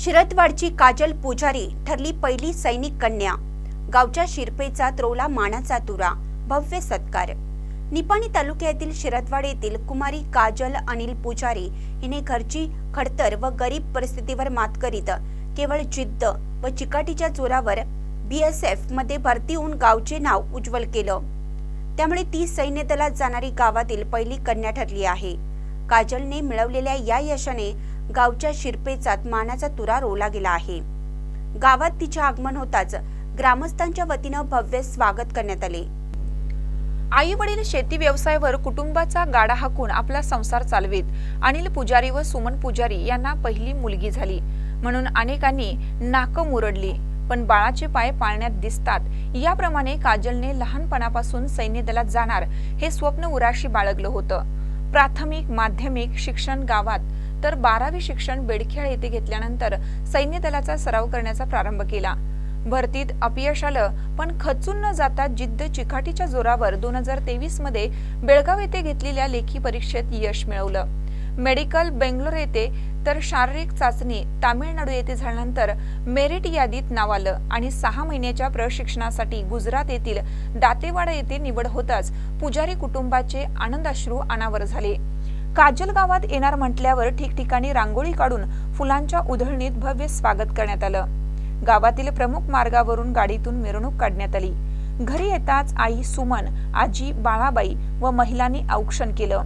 शिरतवाडची काजल पुजारी ठरली पहिली सैनिक कन्या. गावच्या शिरपेचा त्रोला मानाचा तुरा. भव्य सत्कार. निपाणी तालुक्यातील शिरतवाड येथील कुमारी काजल अनिल पुजारी हिने घरची खडतर व गरीब परिस्थितीवर मात करीत केवळ जिद्द व चिकाटीच्या जोरावर बीएसएफमध्ये भरती होऊन गावचे नाव उज्ज्वल केलं. त्यामुळे ती सैन्य दलात जाणारी गावातील पहिली कन्या ठरली आहे. काजलने मिळवलेल्या या यशाने गावच्या शिरपेचात मानाचा तुरा रोवला गेला आहे. गावात तिचे आगमन होताच ग्रामस्थांच्या वतीनं भव्य स्वागत करण्यात आले. आई वडील शेती व्यवसायावर कुटुंबाचा गाडा हाकून आपला संसार चालवीत अनिल पुजारी व सुमन पुजारी यांना पहिली मुलगी झाली. म्हणून अनेकांनी नाकं मुरडली पण बाळाचे पाय पाळण्यात दिसतात. याप्रमाणे काजलने लहानपणापासून सैन्य दलात जाणार हे स्वप्न उराशी बाळगलं होतं. प्राथमिक माध्यमिक शिक्षण गावात तर बारावी शिक्षण बेडखेळ येथे घेतल्यानंतर सैन्य दलाचा सराव करण्याचा प्रारंभ केला. भरतीत अपयश आलं पण खचून न जाता जिद्द चिकाटीच्या जोरावर दोन हजार तेवीसमध्ये बेळगाव येथे घेतलेल्या लेखी परीक्षेत यश मिळवलं. मेडिकल बेंगलोर येथे तर शारीरिक चाचणी तामिळनाडू येथे झाल्यानंतर मेरिट यादीत नाव आलं आणि सहा महिन्याच्या प्रशिक्षणासाठी गुजरात येथील दातेवाडा येथे निवड होताच पुजारी कुटुंबाचे आनंदाश्रू अनावर झाले. काजल गावात येणार म्हटल्यावर ठिकठिकाणी रांगोळी काढून फुलांच्या उधळणीत भव्य स्वागत करण्यात आलं. गावातील प्रमुख मार्गावरून गाडीतून मिरवणूक काढण्यात आली. घरी येताच आई सुमन आजी बाळाबाई व महिलांनी औक्षण केलं.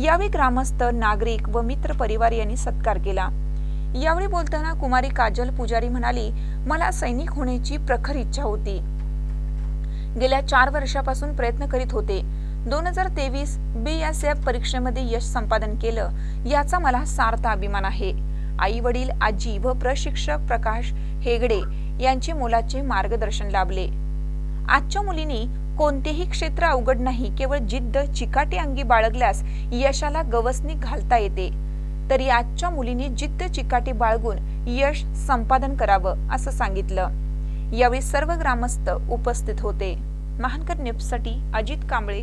यावेळी ग्रामस्थ नागरिक व मित्र परिवार यांनी सत्कार केला. यावेळी बोलताना कुमारी काजल पुजारी म्हणाली मला सैनिक होण्याची प्रखर इच्छा होती. गेल्या चार वर्षापासून प्रयत्न करीत होते. दोन हजार तेवीस बी एस एफ परीक्षेमध्ये यश संपादन केलं. याचा मला सार्थ अभिमान आहे. आई वडील आजी व प्रशिक्षक प्रकाश हेगडे यांचे मुलाचे मार्गदर्शन लाभले. आजच्या मुलींनी कोणतेही क्षेत्र अवघड नाही केवळ जिद्द चिकाटी अंगी बाळगल्यास यशाला गवसणी घालता येते. तरी आजच्या मुलींनी जिद्द चिकाटी बाळगून यश संपादन करावं असं सांगितलं. यावेळी सर्व ग्रामस्थ उपस्थित होते. महानकर न्यूजसाठी अजित कांबळे